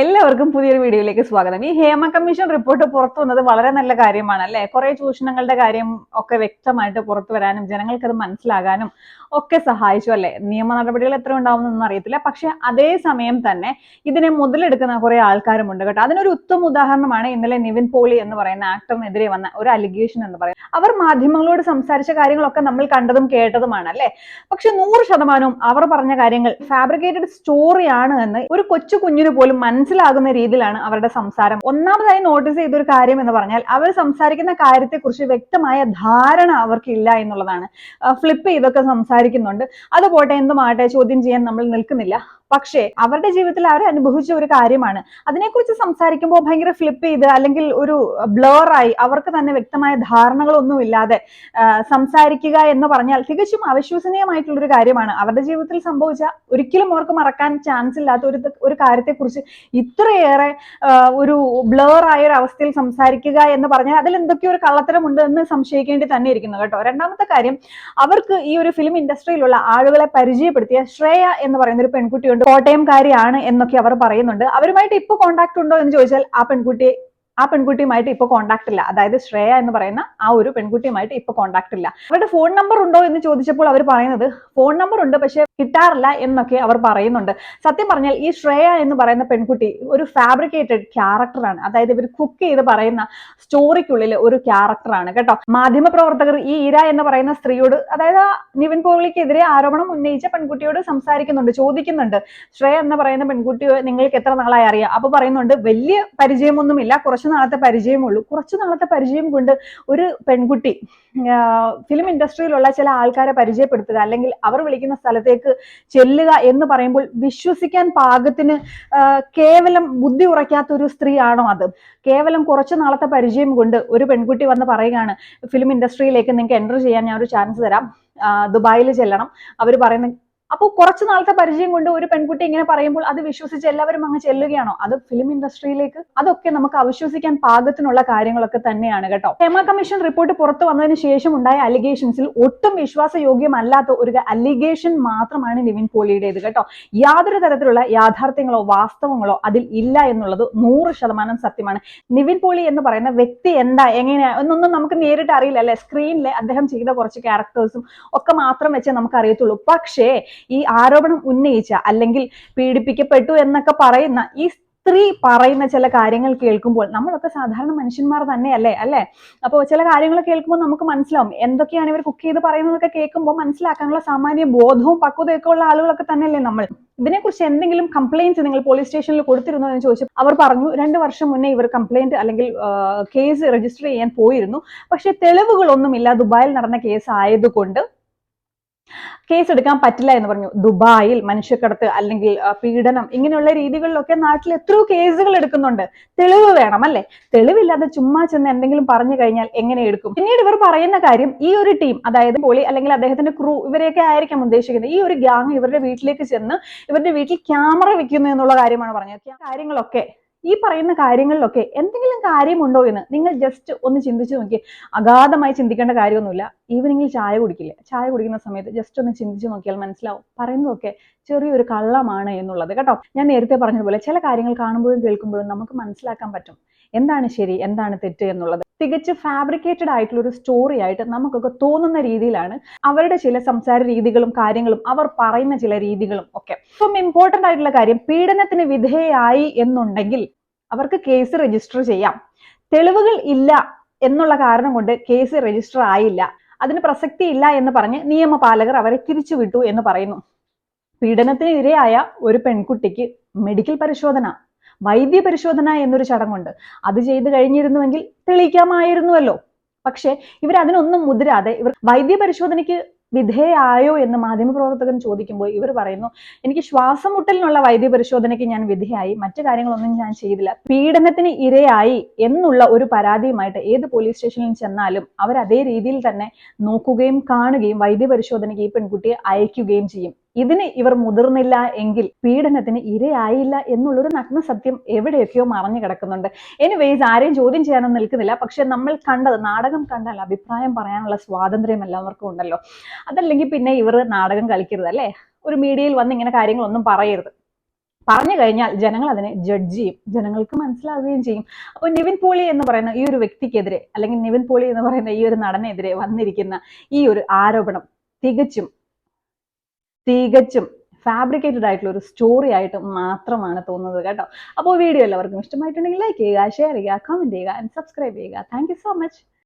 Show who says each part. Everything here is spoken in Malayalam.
Speaker 1: എല്ലാവർക്കും പുതിയൊരു വീഡിയോയിലേക്ക് സ്വാഗതം. ഈ ഹേമ കമ്മീഷൻ റിപ്പോർട്ട് പുറത്തു വന്നത് വളരെ നല്ല കാര്യമാണ് അല്ലെ? കുറെ ചൂഷണങ്ങളുടെ കാര്യം ഒക്കെ വ്യക്തമായിട്ട് പുറത്തു വരാനും ജനങ്ങൾക്ക് അത് മനസ്സിലാകാനും ഒക്കെ സഹായിച്ചു അല്ലെ? നിയമ നടപടികൾ എത്ര ഉണ്ടാവുമെന്നൊന്നും അറിയത്തില്ല. പക്ഷെ അതേ സമയം തന്നെ ഇതിനെ മുതലെടുക്കുന്ന കുറെ ആൾക്കാരുമുണ്ട് കേട്ടോ. അതിനൊരു ഉത്തമ ഉദാഹരണമാണ് ഇന്നലെ നിവിൻ പോളി എന്ന് പറയുന്ന ആക്ടറിനെതിരെ വന്ന ഒരു അലിഗേഷൻ എന്ന് പറയുന്നത്. അവർ മാധ്യമങ്ങളോട് സംസാരിച്ച കാര്യങ്ങളൊക്കെ നമ്മൾ കണ്ടതും കേട്ടതുമാണ് അല്ലെ? പക്ഷെ നൂറ് ശതമാനവും അവർ പറഞ്ഞ കാര്യങ്ങൾ ഫാബ്രിക്കേറ്റഡ് സ്റ്റോറിയാണ് എന്ന് ഒരു കൊച്ചു കുഞ്ഞിന് പോലും മനസ്സിലാകുന്ന രീതിയിലാണ് അവരുടെ സംസാരം. ഒന്നാമതായി നോട്ടീസ് ചെയ്തൊരു കാര്യം എന്ന് പറഞ്ഞാൽ അവർ സംസാരിക്കുന്ന കാര്യത്തെക്കുറിച്ച് വ്യക്തമായ ധാരണ അവർക്കില്ല എന്നുള്ളതാണ്. ഫ്ലിപ്പ് ചെയ്തൊക്കെ സംസാരിക്കുന്നുണ്ട്. അത് പോട്ടെ എന്തുമാട്ടെ ചോദ്യം ചെയ്യാൻ നമ്മൾ നിൽക്കുന്നില്ല. പക്ഷേ അവരുടെ ജീവിതത്തിൽ അവർ അനുഭവിച്ച ഒരു കാര്യമാണ്. അതിനെക്കുറിച്ച് സംസാരിക്കുമ്പോൾ ഭയങ്കര ഫ്ലിപ്പ് ചെയ്ത് അല്ലെങ്കിൽ ഒരു ബ്ലർ ആയി അവർക്ക് തന്നെ വ്യക്തമായ ധാരണകളൊന്നും ഇല്ലാതെ സംസാരിക്കുക എന്ന് പറഞ്ഞാൽ തികച്ചും അവിശ്വസനീയമായിട്ടുള്ള ഒരു കാര്യമാണ്. അവരുടെ ജീവിതത്തിൽ സംഭവിച്ച ഒരിക്കലും അവർക്ക് മറക്കാൻ ചാൻസ് ഇല്ലാത്ത ഒരു ഒരു കാര്യത്തെക്കുറിച്ച് ഇത്രയേറെ ഒരു ബ്ലർ ആയ ഒരു അവസ്ഥയിൽ സംസാരിക്കുക എന്ന് പറഞ്ഞാൽ അതിൽ എന്തൊക്കെയോ ഒരു കള്ളത്തരമുണ്ട് എന്ന് സംശയിക്കേണ്ടി തന്നെ ഇരിക്കുന്നു കേട്ടോ. രണ്ടാമത്തെ കാര്യം അവർക്ക് ഈ ഒരു ഫിലിം ഇൻഡസ്ട്രിയിലുള്ള ആളുകളെ പരിചയപ്പെടുത്തിയ ശ്രേയ എന്ന് പറയുന്ന ഒരു പെൺകുട്ടിയുണ്ട്. കോട്ടയംകാരിയാണ് എന്നൊക്കെ അവർ പറയുന്നുണ്ട്. അവരുമായിട്ട് ഇപ്പൊ കോണ്ടാക്ട് ഉണ്ടോ എന്ന് ചോദിച്ചാൽ ആ പെൺകുട്ടിയെ ആ പെൺകുട്ടിയുമായിട്ട് ഇപ്പൊ കോണ്ടാക്ട് ഇല്ല. അതായത് ശ്രേയ എന്ന് പറയുന്ന ആ ഒരു പെൺകുട്ടിയുമായിട്ട് ഇപ്പൊ കോണ്ടാക്ട് ഇല്ല. അവരുടെ ഫോൺ നമ്പർ ഉണ്ടോ എന്ന് ചോദിച്ചപ്പോൾ അവർ പറയുന്നത് ഫോൺ നമ്പർ ഉണ്ട് പക്ഷെ കിട്ടാറില്ല എന്നൊക്കെ അവർ പറയുന്നുണ്ട്. സത്യം പറഞ്ഞാൽ ഈ ശ്രേയ എന്ന് പറയുന്ന പെൺകുട്ടി ഒരു ഫാബ്രിക്കേറ്റഡ് ക്യാരക്ടറാണ് അതായത് ഇവർ കുക്ക് ചെയ്ത് പറയുന്ന സ്റ്റോറിക്കുള്ളിൽ ഒരു ക്യാരക്ടറാണ് കേട്ടോ. മാധ്യമ പ്രവർത്തകർ ഈ ഇര എന്ന് പറയുന്ന സ്ത്രീയോട് അതായത് നിവിൻ പോളിക്കെതിരെ ആരോപണം ഉന്നയിച്ച പെൺകുട്ടിയോട് സംസാരിക്കുന്നുണ്ട് ചോദിക്കുന്നുണ്ട്. ശ്രേയ എന്ന് പറയുന്ന പെൺകുട്ടിയോ നിങ്ങൾക്ക് എത്ര നാളായി അറിയാം? അപ്പൊ പറയുന്നുണ്ട് വലിയ പരിചയമൊന്നുമില്ല കുറച്ചു നാളത്തെ പരിചയമുള്ളൂ. കുറച്ചു നാളത്തെ പരിചയം കൊണ്ട് ഒരു പെൺകുട്ടി ഫിലിം ഇൻഡസ്ട്രിയിലുള്ള ചില ആൾക്കാരെ പരിചയപ്പെടുത്തുക അല്ലെങ്കിൽ അവർ വിളിക്കുന്ന സ്ഥലത്തേക്ക് ചെല്ലുക എന്ന് പറയുമ്പോൾ വിശ്വസിക്കാൻ പാകത്തിന് കേവലം ബുദ്ധി ഉറയ്ക്കാത്ത ഒരു സ്ത്രീയാണോ അത്? കേവലം കുറച്ച് നാളത്തെ പരിചയം കൊണ്ട് ഒരു പെൺകുട്ടി വന്ന് പറയുകയാണ് ഫിലിം ഇൻഡസ്ട്രിയിലേക്ക് നിങ്ങൾക്ക് എന്റർ ചെയ്യാൻ ഞാൻ ഒരു ചാൻസ് തരാം. ദുബായിൽ ചെല്ലണം. അവർ പറയുന്ന അപ്പോൾ കുറച്ചു നാളത്തെ പരിചയം കൊണ്ട് ഒരു പെൺകുട്ടി ഇങ്ങനെ പറയുമ്പോൾ അത് വിശ്വസിച്ച് എല്ലാവരും അങ്ങ് ചെല്ലുകയാണോ? അത് ഫിലിം ഇൻഡസ്ട്രിയിലേക്ക് അതൊക്കെ നമുക്ക് അവിശ്വസിക്കാൻ പാകത്തിനുള്ള കാര്യങ്ങളൊക്കെ തന്നെയാണ് കേട്ടോ. ഹേമ കമ്മീഷൻ റിപ്പോർട്ട് പുറത്തു വന്നതിന് ശേഷം ഉണ്ടായ അലിഗേഷൻസിൽ ഒട്ടും വിശ്വാസയോഗ്യമല്ലാത്ത ഒരു അലിഗേഷൻ മാത്രമാണ് നിവിൻ പോളിയുടേത് കേട്ടോ. യാതൊരു തരത്തിലുള്ള യാഥാർത്ഥ്യങ്ങളോ വാസ്തവങ്ങളോ അതിൽ ഇല്ല എന്നുള്ളത് നൂറ് ശതമാനം സത്യമാണ്. നിവിൻ പോളി എന്ന് പറയുന്ന വ്യക്തി എന്താ? എങ്ങനെയാ? എന്നൊന്നും നമുക്ക് നേരിട്ട് അറിയില്ല അല്ലെ? സ്ക്രീനിലെ അദ്ദേഹം ചെയ്ത കുറച്ച് ക്യാരക്ടേഴ്സും ഒക്കെ മാത്രം വെച്ചേ നമുക്ക് അറിയത്തുള്ളൂ. പക്ഷേ ഈ ആരോപണം ഉന്നയിച്ച അല്ലെങ്കിൽ പീഡിപ്പിക്കപ്പെട്ടു എന്നൊക്കെ പറയുന്ന ഈ സ്ത്രീ പറയുന്ന ചില കാര്യങ്ങൾ കേൾക്കുമ്പോൾ നമ്മളൊക്കെ സാധാരണ മനുഷ്യന്മാർ തന്നെയല്ലേ അല്ലേ? അപ്പോൾ ചില കാര്യങ്ങൾ കേൾക്കുമ്പോൾ നമുക്ക് മനസ്സിലാവും. എന്തൊക്കെയാണ് ഇവർ കുക്ക് ചെയ്ത് പറയുന്നതൊക്കെ കേൾക്കുമ്പോൾ മനസ്സിലാക്കാനുള്ള സാമാന്യ ബോധവും പക്വതയൊക്കെ ഉള്ള ആളുകളൊക്കെ തന്നെയല്ലേ നമ്മൾ. ഇതിനെക്കുറിച്ച് എന്തെങ്കിലും കംപ്ലൈന്റ്സ് നിങ്ങൾ പോലീസ് സ്റ്റേഷനിൽ കൊടുത്തിരുന്നോ എന്ന് ചോദിച്ചു അവർ പറഞ്ഞു രണ്ട് വർഷം മുന്നേ ഇവർ കംപ്ലൈന്റ് അല്ലെങ്കിൽ കേസ് രജിസ്റ്റർ ചെയ്യാൻ പോയിരുന്നു. പക്ഷേ തെളിവുകളൊന്നുമില്ല. ദുബായിൽ നടന്ന കേസ് ആയതുകൊണ്ട് കേസ് എടുക്കാൻ പറ്റില്ല എന്ന് പറഞ്ഞു. ദുബായിൽ മനുഷ്യക്കടത്ത് അല്ലെങ്കിൽ പീഡനം ഇങ്ങനെയുള്ള രീതികളിലൊക്കെ നാട്ടിൽ എത്രയോ കേസുകൾ എടുക്കുന്നുണ്ട്. തെളിവ് വേണം അല്ലെ? തെളിവില്ലാതെ ചുമ്മാ ചെന്ന് എന്തെങ്കിലും പറഞ്ഞു കഴിഞ്ഞാൽ എങ്ങനെ എടുക്കും? പിന്നീട് ഇവർ പറയുന്ന കാര്യം ഈ ഒരു ടീം അതായത് പോളി അല്ലെങ്കിൽ അദ്ദേഹത്തിന്റെ ക്രൂ ഇവരെയൊക്കെ ആയിരിക്കാം ഉദ്ദേശിക്കുന്നത്. ഈ ഒരു ഗ്യാങ് ഇവരുടെ വീട്ടിലേക്ക് ചെന്ന് ഇവരുടെ വീട്ടിൽ ക്യാമറ വെക്കുന്നു എന്നുള്ള കാര്യമാണ് പറഞ്ഞത്. കാര്യങ്ങളൊക്കെ ഈ പറയുന്ന കാര്യങ്ങളിലൊക്കെ എന്തെങ്കിലും കാര്യമുണ്ടോ എന്ന് നിങ്ങൾ ജസ്റ്റ് ഒന്ന് ചിന്തിച്ചു നോക്കി അഗാധമായി ചിന്തിക്കേണ്ട കാര്യമൊന്നുമില്ല. ഈവനിങ്ങിൽ ചായ കുടിക്കില്ല? ചായ കുടിക്കുന്ന സമയത്ത് ജസ്റ്റ് ഒന്ന് ചിന്തിച്ചു നോക്കിയാൽ മനസ്സിലാവും. പറയുന്നതൊക്കെ ചെറിയൊരു കള്ളമാണ് എന്നുള്ളത് കേട്ടോ. ഞാൻ നേരത്തെ പറഞ്ഞതുപോലെ ചില കാര്യങ്ങൾ കാണുമ്പോഴും കേൾക്കുമ്പോഴും നമുക്ക് മനസ്സിലാക്കാൻ പറ്റും. എന്താണ് ശരി? എന്താണ് തെറ്റ് എന്നുള്ളത്? തികച്ച് ഫാബ്രിക്കേറ്റഡ് ആയിട്ടുള്ള ഒരു സ്റ്റോറി ആയിട്ട് നമുക്കൊക്കെ തോന്നുന്ന രീതിയിലാണ് അവരുടെ ചില സംസാര രീതികളും കാര്യങ്ങളും അവർ പറയുന്ന ചില രീതികളും ഒക്കെ. ഇപ്പം ഇമ്പോർട്ടന്റ് ആയിട്ടുള്ള കാര്യം പീഡനത്തിന് വിധേയായി എന്നുണ്ടെങ്കിൽ അവർക്ക് കേസ് രജിസ്റ്റർ ചെയ്യാം. തെളിവുകൾ ഇല്ല എന്നുള്ള കാരണം കൊണ്ട് കേസ് രജിസ്റ്റർ ആയില്ല. അതിന് പ്രസക്തി ഇല്ല എന്ന് പറഞ്ഞ് നിയമപാലകർ അവരെ തിരിച്ചുവിട്ടു എന്ന് പറയുന്നു. പീഡനത്തിന് ഇരയായ ഒരു പെൺകുട്ടിക്ക് മെഡിക്കൽ പരിശോധന വൈദ്യ പരിശോധന എന്നൊരു ചടങ്ങുണ്ട്. അത് ചെയ്തു കഴിഞ്ഞിരുന്നുവെങ്കിൽ തെളിയിക്കാമായിരുന്നുവല്ലോ. പക്ഷേ ഇവർ അതിനൊന്നും മുതിരാതെ ഇവർ വൈദ്യ പരിശോധനയ്ക്ക് വിധേയായോ എന്ന് മാധ്യമപ്രവർത്തകൻ ചോദിക്കുമ്പോൾ ഇവർ പറയുന്നു എനിക്ക് ശ്വാസം മുട്ടലിനുള്ള വൈദ്യ പരിശോധനയ്ക്ക് ഞാൻ വിധേയായി മറ്റു കാര്യങ്ങളൊന്നും ഞാൻ ചെയ്തില്ല. പീഡനത്തിന് ഇരയായി എന്നുള്ള ഒരു പരാതിയുമായിട്ട് ഏത് പോലീസ് സ്റ്റേഷനിൽ ചെന്നാലും അവർ അതേ രീതിയിൽ തന്നെ നോക്കുകയും കാണുകയും വൈദ്യ പരിശോധനയ്ക്ക് ഈ പെൺകുട്ടിയെ അയക്കുകയും ചെയ്യും. ഇതിന് ഇവർ മുതിർന്നില്ല എങ്കിൽ പീഡനത്തിന് ഇരയായില്ല എന്നുള്ളൊരു നഗ്ന സത്യം എവിടെയൊക്കെയോ മറഞ്ഞു കിടക്കുന്നുണ്ട്. എനിവേസ് ആരെയും ചോദ്യം ചെയ്യാനൊന്നും നിൽക്കുന്നില്ല. പക്ഷെ നമ്മൾ കണ്ടത് നാടകം കണ്ടാൽ അഭിപ്രായം പറയാനുള്ള സ്വാതന്ത്ര്യം എല്ലാവർക്കും ഉണ്ടല്ലോ. അതല്ലെങ്കിൽ പിന്നെ ഇവർ നാടകം കളിക്കരുത് അല്ലേ? ഒരു മീഡിയയിൽ വന്ന് ഇങ്ങനെ കാര്യങ്ങളൊന്നും പറയരുത്. പറഞ്ഞു കഴിഞ്ഞാൽ ജനങ്ങൾ അതിനെ ജഡ്ജ് ചെയ്യും. ജനങ്ങൾക്ക് മനസ്സിലാവുകയും ചെയ്യും. അപ്പോൾ നിവിൻ പോളി എന്ന് പറയുന്ന ഈ ഒരു വ്യക്തിക്കെതിരെ അല്ലെങ്കിൽ നിവിൻ പോളി എന്ന് പറയുന്ന ഈ ഒരു നടനെതിരെ വന്നിരിക്കുന്ന ഈ ഒരു ആരോപണം തികച്ചും തികച്ചും ഫാബ്രിക്കേറ്റഡ് ആയിട്ടുള്ള ഒരു സ്റ്റോറി ആയിട്ട് മാത്രമാണ് തോന്നുന്നത് കേട്ടോ. അപ്പോൾ വീഡിയോ എല്ലാവർക്കും ഇഷ്ടമായിട്ടുണ്ടെങ്കിൽ ലൈക്ക് ചെയ്യുക ഷെയർ ചെയ്യുക കമന്റ് ചെയ്യുക ആൻഡ് സബ്സ്ക്രൈബ് ചെയ്യുക. Thank so much